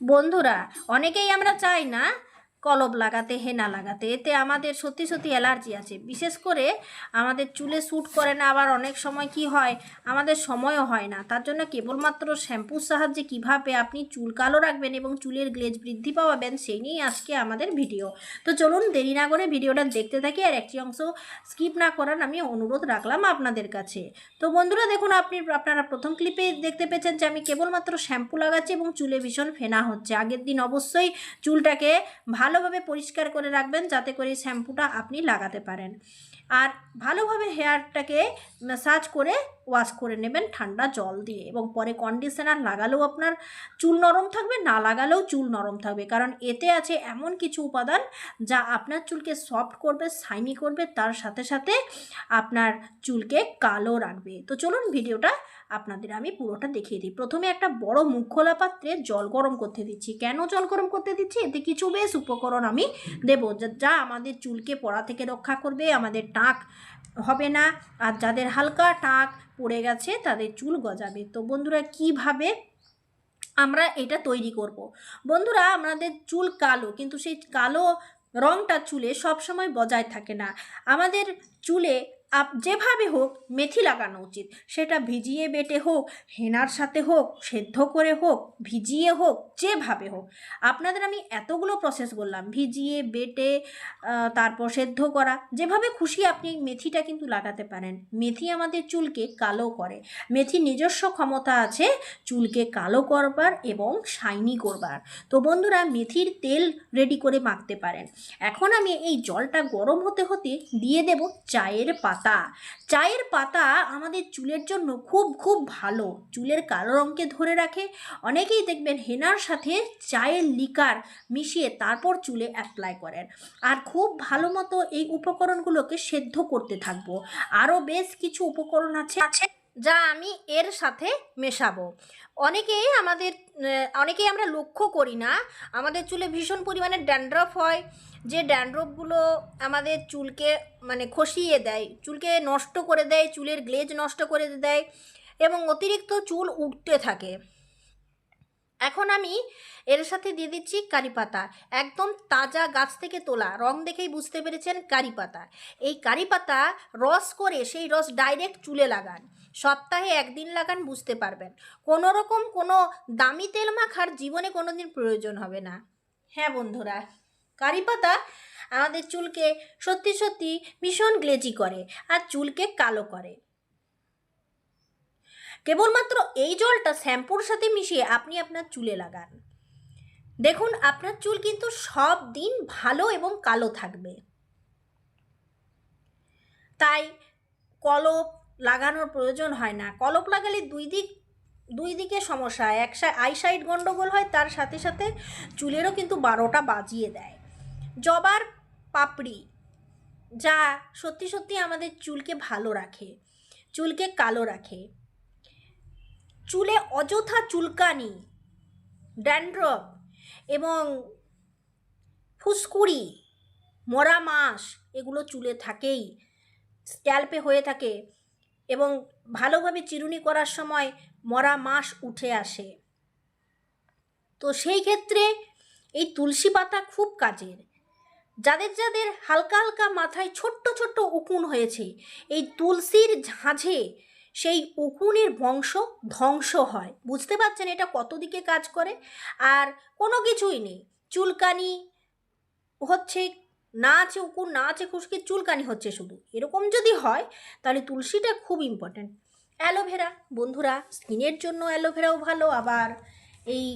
বন্ধুরা অনেকেই আমরা চাই না কলব লাগাতে, হেনা লাগাতে। এতে আমাদের সত্যি সত্যি অ্যালার্জি আছে। বিশেষ করে আমাদের চুলে শ্যুট করে না, আবার অনেক সময় কি হয়, আমাদের সময়ও হয় না। তার জন্য কেবলমাত্র শ্যাম্পুর সাহায্যে কীভাবে আপনি চুল কালো রাখবেন এবং চুলের গ্লেজ বৃদ্ধি পাওয়াবেন, সেই নিয়েই আজকে আমাদের ভিডিও। তো চলুন, দেরি না করে ভিডিওটা দেখতে থাকি আর একটি অংশ স্কিপ না করার আমি অনুরোধ রাখলাম আপনাদের কাছে। তো বন্ধুরা, দেখুন, আপনি, আপনারা প্রথম ক্লিপে দেখতে পেয়েছেন যে আমি কেবলমাত্র শ্যাম্পু লাগাচ্ছি এবং চুলে ভীষণ ফেনা হচ্ছে। আগের দিন অবশ্যই চুলটাকে ভালোভাবে পরিষ্কার করে রাখবেন যাতে করে শ্যাম্পুটা আপনি লাগাতে পারেন। আর ভালোভাবে হেয়ারটাকে ম্যাসাজ করে ওয়াশ করে নেবেন ঠান্ডা জল দিয়ে এবং পরে কন্ডিশনার লাগালেও আপনার চুল নরম থাকবে, না লাগালেও চুল নরম থাকবে। কারণ এতে আছে এমন কিছু উপাদান যা আপনার চুলকে সফট করবে শাইনি করবে, তার সাথে সাথে আপনার চুলকে কালো রাখবে। তো চলুন ভিডিওটা আপনাদের আমি পুরোটা দেখিয়ে দিই। প্রথমে একটা বড় মুখ খোলা পাত্রে জল গরম করতে দিচ্ছি। কেন জল গরম করতে দিচ্ছি? এতে কিছু বেশ উপকরণ আমি দেবো যা আমাদের চুলকে পড়া থেকে রক্ষা করবে, আমাদের টাক হবে না। আর যাদের হালকা টাক পড়ে গেছে, তাদের চুল গজাবে তো বন্ধুরা, কীভাবে আমরা এটা তৈরি করব। বন্ধুরা, আমাদের চুল কালো, কিন্তু সেই কালো রংটা চুলে সবসময় বজায় থাকে না আমাদের চুলে আপ যেভাবে হোক মেথি লাগানো উচিত। সেটা ভিজিয়ে বেটে হোক, হেনার সাথে হোক, সেদ্ধ করে হোক, ভিজিয়ে হোক, যেভাবে হোক। আপনাদের আমি এতগুলো প্রসেস বললাম, ভিজিয়ে, বেটে তারপর সেদ্ধ করা। যেভাবে খুশি আপনি মেথিটা কিন্তু লাগাতে পারেন। মেথি আমাদের চুলকে কালো করে। মেথির নিজস্ব ক্ষমতা আছে চুলকে কালো করবার এবং শাইনি করবার। তো বন্ধুরা, মেথির তেল রেডি করে মাখতে পারেন। এখন আমি এই জলটা গরম হতে হতে দিয়ে দেব চায়ের পাতা চায়ের পাতা আমাদের চুলের জন্য খুব খুব ভালো। চুলের কালো রঙকে ধরে রাখে। অনেকেই দেখবেন হেনার সাথে চায়ের লিকার মিশিয়ে তারপর চুলে অ্যাপ্লাই করেন। আর খুব ভালো মতো এই উপকরণগুলোকে সেদ্ধ করতে থাকব। আরও বেশ কিছু উপকরণ আছে আছে। যা আমি এর সাথে মেশাবো। অনেকেই আমাদের অনেকেই আমরা লক্ষ্য করি না। আমাদের চুলে ভীষণ পরিমাণে ড্যান্ড্রফ হয়। যে ড্যান্ড্রফগুলো আমাদের চুলকে মানে খসিয়ে দেয়, চুলকে নষ্ট করে দেয়, চুলের গ্লেজ নষ্ট করে দেয় এবং অতিরিক্ত চুল উঠতে থাকে। এখন আমি এর সাথে দিয়ে দিচ্ছি কারি পাতা। একদম তাজা গাছ থেকে তোলা, রং দেখেই বুঝতে পেরেছেন কারি পাতা। এই কারি পাতা রস করে সেই রস ডাইরেক্ট চুলে লাগান। সপ্তাহে একদিন লাগান বুঝতে পারবেন। কোনো রকম কোনো দামি তেল মাখার জীবনে কোনো দিন প্রয়োজন হবে না। হ্যাঁ বন্ধুরা, কারি পাতা আমাদের চুলকে সত্যি সত্যি ভীষণ গ্লেজি করে আর চুলকে কালো করে। কেবলমাত্র এই জলটা শ্যাম্পুর সাথে মিশিয়ে আপনি আপনার চুলে লাগান। দেখুন, আপনার চুল কিন্তু সব দিন ভালো এবং কালো থাকবে। তাই কলপ লাগানোর প্রয়োজন হয় না। কলপ লাগালে দুই দিক, দুই দিকে সমস্যা এক আই সাইড গণ্ডগোল হয়, তার সাথে সাথে চুলেরও কিন্তু বারোটা বাজিয়ে দেয়। জবার পাপড়ি, যা সত্যি সত্যি আমাদের চুলকে ভালো রাখে, চুলকে কালো রাখে। চুলে অযথা চুলকানি, ড্যান্ড্রফ এবং ফুসকুড়ি, মরা মাস, এগুলো চুলে থাকেই, স্ক্যাল্পে হয়ে থাকে এবং ভালোভাবে চিরুনি করার সময় মরা মাস উঠে আসে। তো সেই ক্ষেত্রে এই তুলসী পাতা খুব কাজের। যাদের যাদের হালকা হালকা মাথায় ছোট্ট ছোট্ট উকুন হয়েছে, এই তুলসীর ঝাঁঝে সেই উকুনের বংশ ধ্বংস হয়। বুঝতে পারছেন এটা কত দিকে কাজ করে? আর কোনো কিছুই নেই। চুলকানি হচ্ছে না আছে উকুন না আছে খুশকি, চুলকানি হচ্ছে শুধু। এরকম যদি হয়, তাহলে তুলসীটা খুব ইম্পর্ট্যান্ট অ্যালোভেরা বন্ধুরা স্কিনের জন্য অ্যালোভেরাও ভালো, আবার এই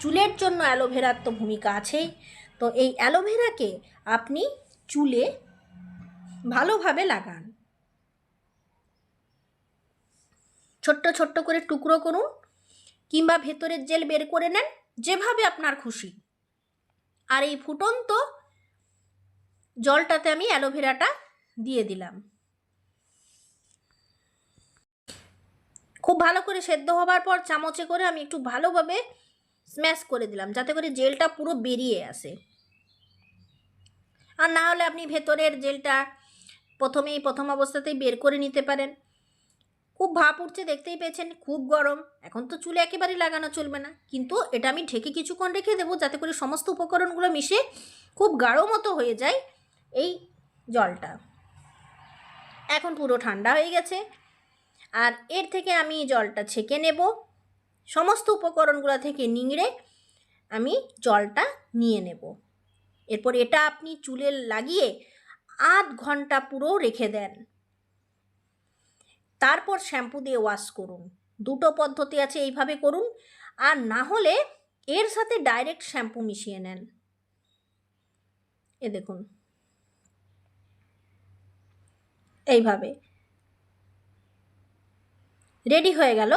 চুলের জন্য অ্যালোভেরার তো ভূমিকা আছেই। তো এই অ্যালোভেরাকে আপনি চুলে ভালোভাবে লাগান। ছোট্ট ছোট্ট করে টুকরো করুন কিংবা ভেতরের জেল বের করে নেন, যেভাবে আপনার খুশি। আর এই ফুটন্ত জলটাতে আমি অ্যালোভেরাটা দিয়ে দিলাম। খুব ভালো করে সেদ্ধ হবার পর চামচে করে আমি একটু ভালোভাবে স্ম্যাশ করে দিলাম, যাতে করে জেলটা পুরো বেরিয়ে আসে। আর না হলে আপনি ভেতরের জেলটা প্রথমেই প্রথম অবস্থাতেই বের করে নিতে পারেন। খুব ভাপ উঠছে, দেখতেই পেয়েছেন, খুব গরম। এখন তো চুলে একেবারেই লাগানো চলবে না। কিন্তু এটা আমি ঢেকে কিছুক্ষণ রেখে দেবো, যাতে করে সমস্ত উপকরণগুলো মিশে খুব গাঢ় মতো হয়ে যায় এই জলটা। এখন পুরো ঠান্ডা হয়ে গেছে। আর এর থেকে আমি জলটা ছেঁকে নেব। সমস্ত উপকরণগুলো থেকে নিংড়ে আমি জলটা নিয়ে নেব। এরপর এটা আপনি চুলে লাগিয়ে আধ ঘণ্টা পুরো রেখে দেন। তারপর শ্যাম্পু দিয়ে ওয়াশ করুন। দুটো পদ্ধতি আছে এইভাবে করুন। আর না হলে এর সাথে ডাইরেক্ট শ্যাম্পু মিশিয়ে নেন। এ দেখুন। এইভাবে। রেডি হয়ে গেল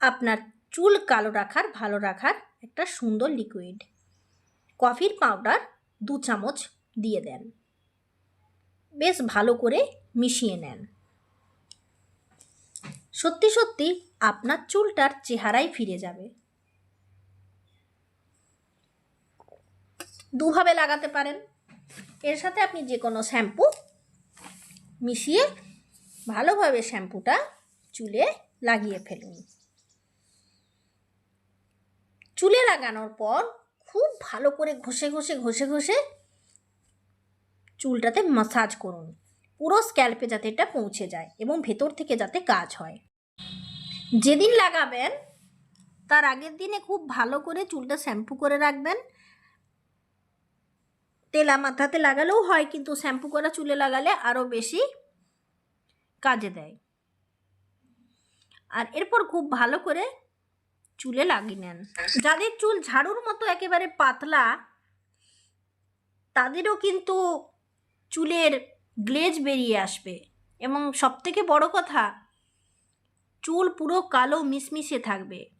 আপনার চুল কালো রাখার, ভালো রাখার একটা সুন্দর লিকুইড। কফির পাউডার দু চামচ দিয়ে দেন। বেশ ভালো করে মিশিয়ে নেন। সত্যি সত্যি আপনার চুলটার চেহারাই ফিরে যাবে। দুভাবে লাগাতে পারেন। এর সাথে আপনি যে কোনো শ্যাম্পু মিশিয়ে ভালোভাবে শ্যাম্পুটা চুলে লাগিয়ে ফেলুন। চুলে লাগানোর পর খুব ভালো করে ঘষে ঘষে ঘষে ঘষে চুলটাতে মাসাজ করুন। পুরো স্ক্যাল্পে যাতে এটা পৌঁছে যায় এবং ভেতর থেকে যাতে কাজ হয়। যেদিন লাগাবেন, তার আগের দিনে খুব ভালো করে চুলটা শ্যাম্পু করে রাখবেন। তেলা মাথাতে লাগালেও হয়, কিন্তু শ্যাম্পু করা চুলে লাগালে আরও বেশি কাজে দেয়। আর এরপর খুব ভালো করে চুলে লাগিয়ে নেন। যাদের চুল ঝাড়ুর মতো একেবারে পাতলা, তাদেরও কিন্তু চুলের গ্লেজ বেরিয়ে আসবে। এবং সবথেকে বড় কথা, চুল পুরো কালো মিশমিশে থাকবে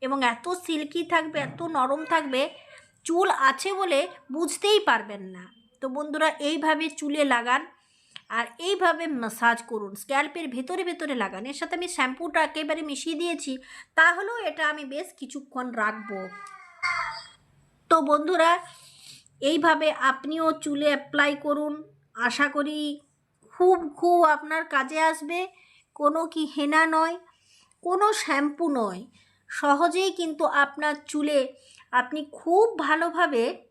এবং এত সিল্কি থাকবে, এত নরম থাকবে, চুল আছে বলে বুঝতেই পারবেন না। তো বন্ধুরা, এইভাবে চুলে লাগান আর এইভাবে মাসাজ করুন। স্ক্যাল্পের ভেতরে ভেতরে লাগান। এর সাথে আমি শ্যাম্পুটা একেবারে মিশিয়ে দিয়েছি। তাহলেও এটা আমি বেশ কিছুক্ষণ রাখব। তো বন্ধুরা, এইভাবে আপনিও চুলে অ্যাপ্লাই করুন। আশা করি খুব খুব আপনার কাজে আসবে। কোনো কি হেনা নয়, কোনো শ্যাম্পু নয়। সহজেই কিন্তু আপনার চুলে আপনি খুব ভালোভাবে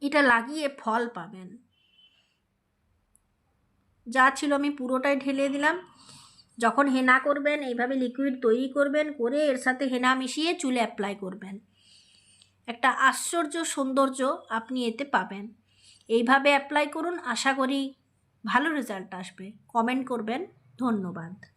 এটা লাগিয়ে ফল পাবেন। যা ছিল আমি পুরোটাই ঢেলে দিলাম। যখন হেনা করবেন, এইভাবে লিকুইড তৈরি করবেন, করে এর সাথে হেনা মিশিয়ে চুলে অ্যাপ্লাই করবেন। একটা আশ্চর্য সৌন্দর্য আপনি এতে পাবেন। এইভাবে অ্যাপ্লাই করুন। আশা করি ভালো রেজাল্ট আসবে। কমেন্ট করবেন। ধন্যবাদ।